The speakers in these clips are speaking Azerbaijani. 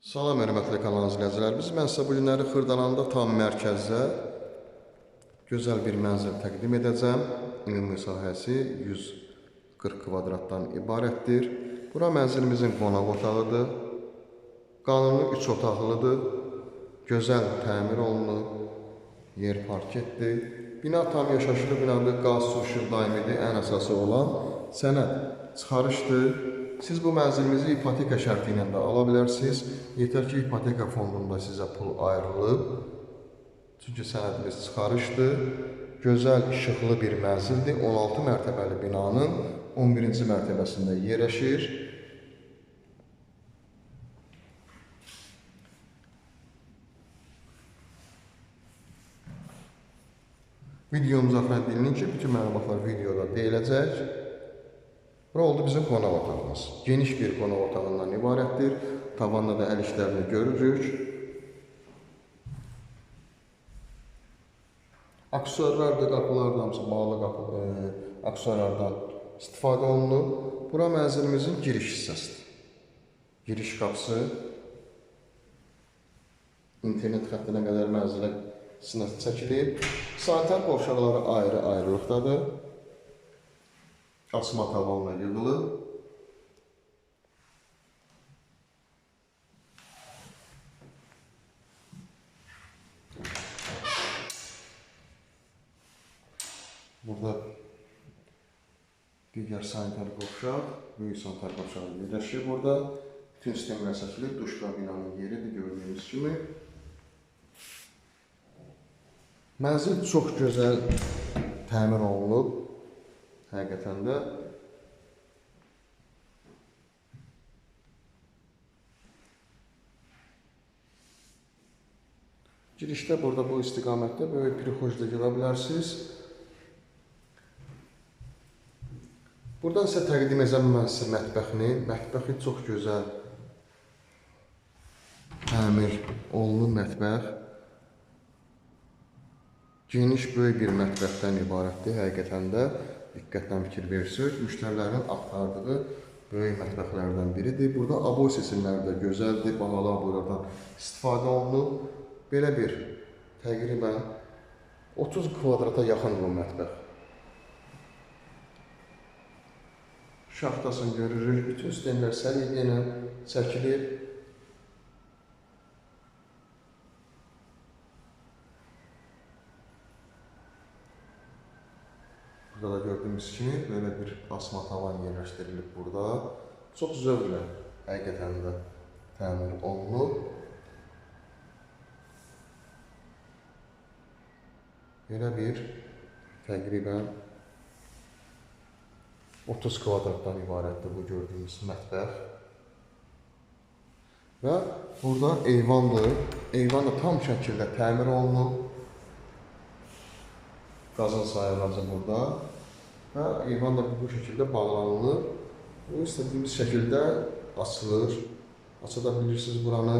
Salam hörmətli kanal izləyicilərimiz. Mən sizə bu günləri Xırdalanda tam mərkəzdə gözəl bir mənzil təqdim edəcəm. Ümumi sahəsi 140 kvadratdan ibarətdir. Bura mənzilimizin qonaq otağıdır. Qanuni 3 otaqlıdır. Gözəl təmir olunub. Yer parketdir. Bina tam yaşayışlı binadır. Qaz, su, işıq daimidir. Ən əsası olan sənəd çıxarışdır. Siz bu mənzilimizi ipoteka şərti ilə də ala bilərsiniz. Yetər ki, ipoteka fondunda sizə pul ayrılıb. Çünki sənədimiz çıxarışdır. Gözəl, işıqlı bir mənzildir. 16 mərtəbəli binanın 11-ci mərtəbəsində yerləşir. Videomuza xidmət edilin ki, bütün məlumatlar videoda deyiləcək. Bura oldu bizim qonaq otağımız. Geniş bir qonaq otağından ibarətdir. Tavanda da əl işlərini görürük. Aksesuarlar da qapılar da hamısı bağlı qapı, e, aksesuarlardan istifadə olunub. Bura mənzilimizin giriş hissəsidir. Giriş qapısı internet xəttinə qədər mənzilə sinəsi çəkilib. Sanitar qovşaqları ayrı-ayrılıqdadır. Asma tavanla yığılıb. Burada digər sanitar qovşaq, böyük sanitar qovşağı yerləşir burada. Bütün sistemlər çəkilib, duş kabinanın yeridir gördüyünüz kimi. Mənzil çox gözəl təmir olunub. Həqiqətən də Girişdə burada bu istiqamətdə böyük bir xocda görə bilərsiniz. Buradan sizə təqdim edəcəm mən sizə mətbəxini. Mətbəxi çox gözəl təmir olunub mətbəx. Geniş böyük bir mətbəxdən ibarətdir həqiqətən də. Diqqətlə fikir versiniz. Müştərilərin axtardığı böyük mətbəxlərdən biridir. Burada aboy seçimləri də gözəldir. Bahalı aboylardan istifadə olunub. Belə bir təqribən 30 kvadrata yaxın bu mətbəx. Şaxtasını görürük. Bütün sistemlər səliqə ilə çəkilib. Burada da gördüyümüz kimi böyle bir asma tavan yerləşdirilib burada. Çox zövqlə həqiqətən də təmir olunub. Belə bir təqribən 30 kvadratdan ibarətdir bu gördüyümüz mətbəx. Və burada eyvandır. Eyvan da tam şəkildə təmir olunub. Qazın sayılarca burada. Və eyvan da bu şəkildə bağlanılır. Bu istədiyimiz şəkildə açılır. Aça da bilirsiniz buranı.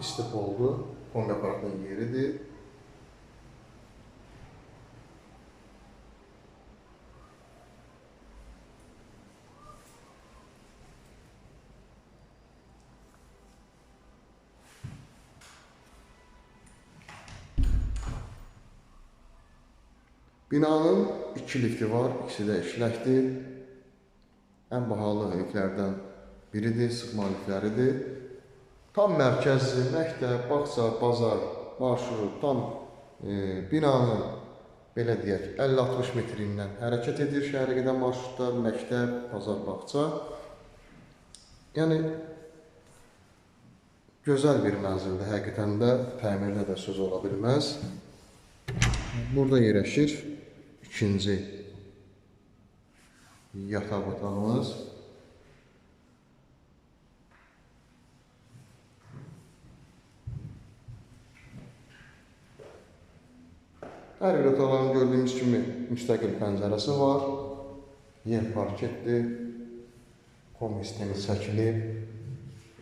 İstip oldu. Kombi aparatının yeridir. Binanın iki lifti var, ikisi də işləkdir. Ən bahalı liflərdən biridir, sıxma lifləridir. Tam mərkəzi, məktəb, bağça, bazar, marşrut, tam e, binanın belə deyək 50-60 metrindən hərəkət edir şəhərə gedən marşrutlar, məktəb, bazar, bağça. Yəni gözəl bir mənzildir, həqiqətən də təmirdə də söz ola bilməz. Burada yerləşir ikinci yataq otağımız. Hər bir otağın gördüyümüz kimi müstəqil pəncərəsi var. Yer parketdir. Kom sistemi çəkilib.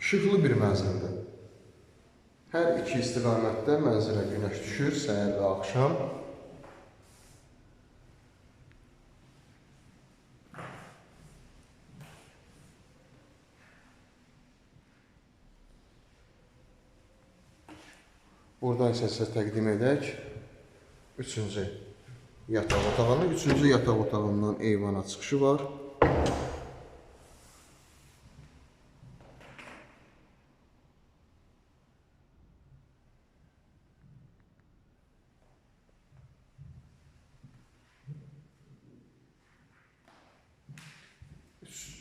İşıqlı bir mənzildir. Hər iki istiqamətdə mənzilə günəş düşür, səhər və axşam. Buradan isə sizə təqdim edək. Üçüncü yataq otağını. Üçüncü yataq otağından eyvana çıxışı var.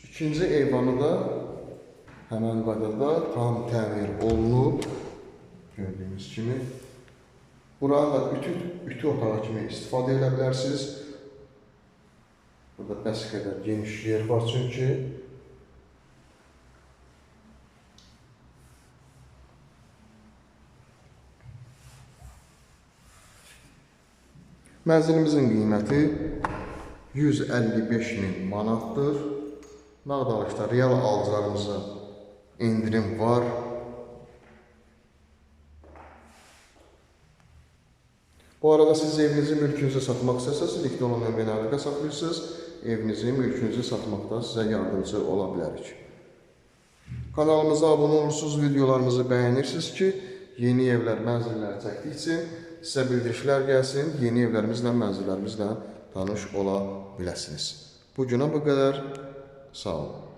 İkinci eyvanı da həmən qadarda tam təmir olunub. Gördüyünüz kimi. Buranı da ütü, ütü otağı kimi istifadə edə bilərsiniz. Burada bəs qədər geniş yer var çünki. Mənzilimizin qiyməti 155 min manatdır. Nağdalıqda real alıcılarımıza indirim var. Bu arada siz evinizi, mülkünüzü satmaq istəsəz, linkdə olan əlaqə saxlayırsınız. Evinizi, mülkünüzü satmaqda sizə yardımcı ola bilərik. Kanalımıza abunə olursunuz, videolarımızı bəyənirsiniz ki, yeni evlər, mənzillər çəkdikcə sizə bildirişlər gəlsin, yeni evlərimizlə, mənzillərimizlə tanış ola biləsiniz. Bu günə bu qədər. Sağ olun.